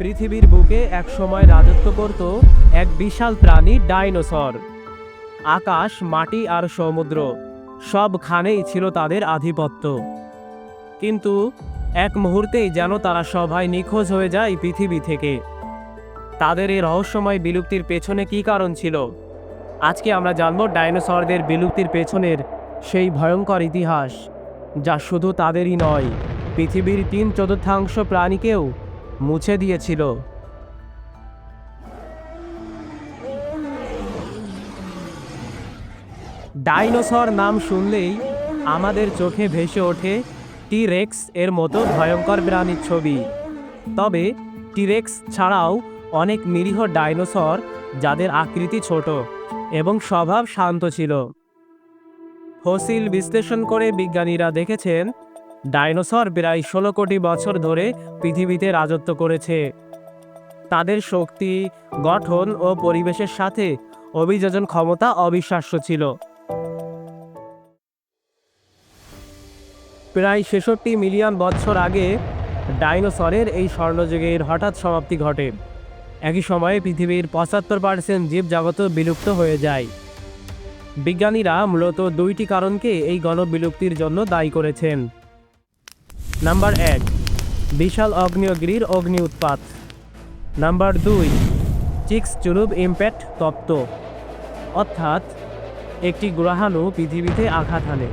পৃথিবীর বুকে একসময় রাজত্ব করত এক বিশাল প্রাণী ডাইনোসর। আকাশ, মাটি আর সমুদ্র সবখানেই ছিল তাদের আধিপত্য। কিন্তু এক মুহূর্তেই যেন তারা সবাই নিখোঁজ হয়ে যায় পৃথিবী থেকে। তাদের এই রহস্যময় বিলুপ্তির পেছনে কী কারণ ছিল? আজকে আমরা জানব ডাইনোসরদের বিলুপ্তির পেছনের সেই ভয়ঙ্কর ইতিহাস, যা শুধু তাদেরই নয়, পৃথিবীর তিন চতুর্থাংশ প্রাণীকেও মুছে দিয়েছিল। ডাইনোসর নাম শুনলেই আমাদের চোখে ভেসে ওঠে টিরেক্স এর মতো ভয়ঙ্কর প্রাণীর ছবি। তবে টিরেক্স ছাড়াও অনেক নিরীহ ডাইনোসর যাদের আকৃতি ছোট এবং স্বভাব শান্ত ছিল। ফসিল বিশ্লেষণ করে বিজ্ঞানীরা দেখেছেন ডাইনোসর প্রায় ষোলো কোটি বছর ধরে পৃথিবীতে রাজত্ব করেছে। তাদের শক্তি, গঠন ও পরিবেশের সাথে অভিযোজন ক্ষমতা অবিশ্বাস্য ছিল। প্রায় ছেষট্টি মিলিয়ন বছর আগে ডাইনোসরের এই স্বর্ণযুগের হঠাৎ সমাপ্তি ঘটে। একই সময়ে পৃথিবীর পঁচাত্তর পার্সেন্ট জীবজগত বিলুপ্ত হয়ে যায়। বিজ্ঞানীরা মূলত দুইটি কারণকে এই গণবিলুপ্তির জন্য দায়ী করেছেন। নাম্বার এক, বিশাল অগ্নেয়গিরির অগ্নি উৎপাত। নাম্বার দুই, চিক্স চুরুব ইম্প্যাক্ট তত্ত্ব অর্থাৎ, একটি গ্রহাণু পৃথিবীতে আঘাত হানে।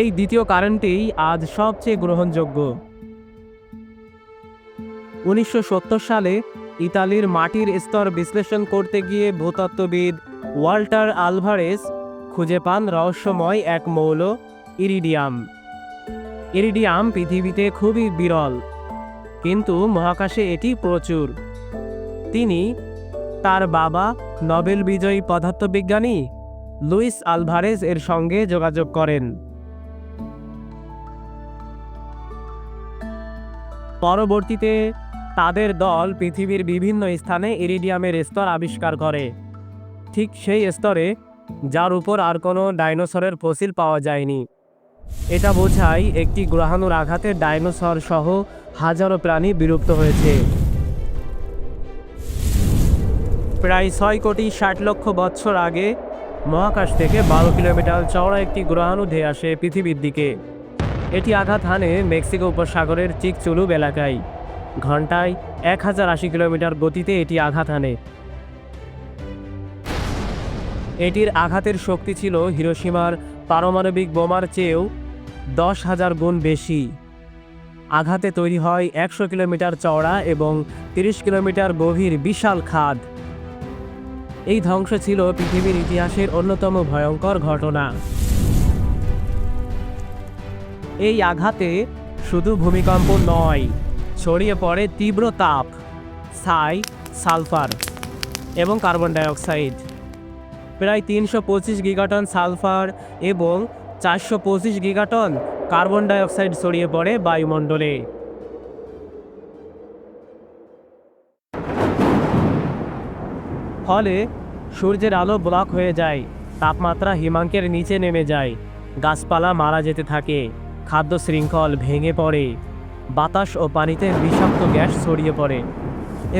এই দ্বিতীয় কারণটি আজ সবচেয়ে গ্রহণযোগ্য। উনিশশো সত্তর সালে ইতালির মাটির স্তর বিশ্লেষণ করতে গিয়ে ভূতত্ত্ববিদ ওয়াল্টার আলভারেস খুঁজে পান রহস্যময় এক মৌল, ইরিডিয়াম। ইরিডিয়াম পৃথিবীতে খুবই বিরল। কিন্তু মহাকাশে এটি প্রচুর। তিনি তার বাবা নোবেল বিজয়ী পদার্থবিজ্ঞানী লুইস আলভারেজ এর সঙ্গে যোগাযোগ করেন। পরবর্তীতে তাদের দল পৃথিবীর বিভিন্ন স্থানে ইরিডিয়ামের স্তর আবিষ্কার করে। ঠিক সেই স্তরে, যার উপর আর কোনো ডাইনোসরের ফসিল পাওয়া যায়নি। এটা বোঝায় একটি গ্রহাণুর আঘাতে ডাইনোসর সহ হাজারো প্রাণী বিলুপ্ত হয়েছে। প্রায় ছয় কোটি ষাট লক্ষ বছর আগে মহাকাশ থেকে বারো কিলোমিটার চওড়া একটি গ্রহাণু ধেয়ে আসে পৃথিবীর দিকে। এটি আঘাত হানে মেক্সিকো উপসাগরের চিকচুলুব এলাকায়। ঘন্টায় এক হাজার আশি কিলোমিটার গতিতে এটি আঘাত হানে। এটির আঘাতের শক্তি ছিল হিরোসীমার পারমাণবিক বোমার চেয়েও দশ হাজার গুণ বেশি। আঘাতে তৈরি হয় একশো কিলোমিটার চওড়া এবং তিরিশ কিলোমিটার গভীর বিশাল খাদ। এই ধ্বংস ছিল পৃথিবীর ইতিহাসের অন্যতম ভয়ঙ্কর ঘটনা। এই আঘাতে শুধু ভূমিকম্প নয়, ছড়িয়ে পড়ে তীব্র তাপ, ছাই, সালফার এবং কার্বন ডাইঅক্সাইড। প্রায় তিনশো পঁচিশ গিগাটন সালফার এবং চারশো পঁচিশ গিগাটন কার্বন ডাইঅক্সাইড ছড়িয়ে পড়ে বায়ুমণ্ডলে। ফলে সূর্যের আলো ব্লক হয়ে যায়, তাপমাত্রা হিমাঙ্কের নিচে নেমে যায়, গাছপালা মারা যেতে থাকে, খাদ্য শৃঙ্খল ভেঙে পড়ে, বাতাস ও পানিতে বিষাক্ত গ্যাস ছড়িয়ে পড়ে।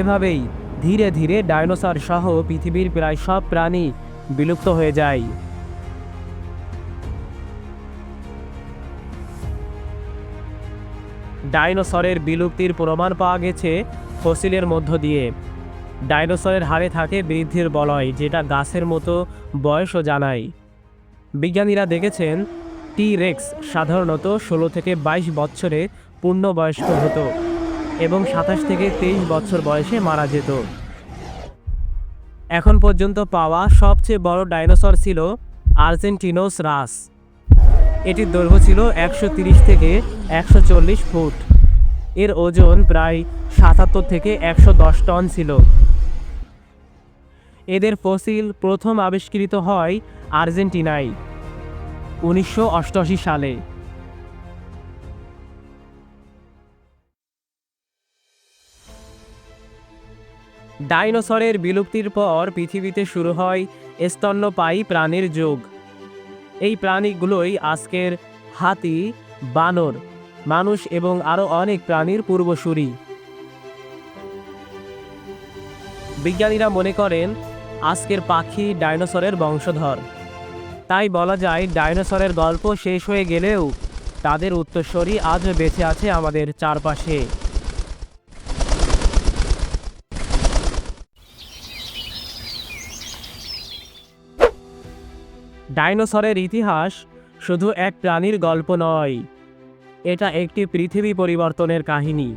এভাবেই ধীরে ধীরে ডাইনোসর সহ পৃথিবীর প্রায় সব প্রাণী বিলুপ্ত হয়ে যায়। ডাইনোসরের বিলুপ্তির প্রমাণ পাওয়া গেছে ফসিলের মধ্য দিয়ে। ডাইনোসরের হাড়ে থাকে বৃদ্ধির বলয়, যেটা গাছের মতো বয়সও জানায়। বিজ্ঞানীরা দেখেছেন টি রেক্স সাধারণত ষোলো থেকে বাইশ বছরে পূর্ণবয়স্ক হতো এবং সাতাশ থেকে তেইশ বছর বয়সে মারা যেত। এখন পর্যন্ত পাওয়া সবচেয়ে বড় ডাইনোসর ছিল আর্জেন্টিনোস রাস। এটির দৈর্ঘ্য ছিল একশো থেকে একশো চল্লিশ ফুট। এর ওজন প্রায় সাতাত্তর থেকে একশো দশ টন ছিল। এদের ফসিল প্রথম আবিষ্কৃত হয় আর্জেন্টিনায়, উনিশশো অষ্টআশি সালে। ডাইনোসরের বিলুপ্তির পর পৃথিবীতে শুরু হয় স্তন্যপায়ী প্রাণীর যুগ। এই প্রাণীগুলোই আজকের হাতি, বানর, মানুষ এবং আরও অনেক প্রাণীর পূর্বসূরি। বিজ্ঞানীরা মনে করেন, আজকের পাখি ডাইনোসরের বংশধর। তাই বলা যায়, ডাইনোসরের গল্প শেষ হয়ে গেলেও তাদের উত্তরস্বরী আজও বেঁচে আছে আমাদের চারপাশে। ডাইনোসরের ইতিহাস শুধু এক প্রাণীর গল্প নয়, এটা একটি পৃথিবী পরিবর্তনের কাহিনী,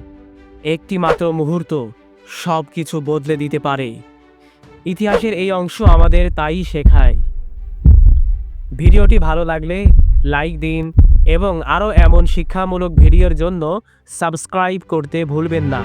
একটি মাত্র মুহূর্ত সব কিছু বদলে দিতে পারে। ইতিহাসের এই অংশ আমাদের তাই শেখায়। ভিডিওটি ভালো লাগলে লাইক দিন এবং আরও এমন শিক্ষামূলক ভিডিওর জন্য সাবস্ক্রাইব করতে ভুলবেন না।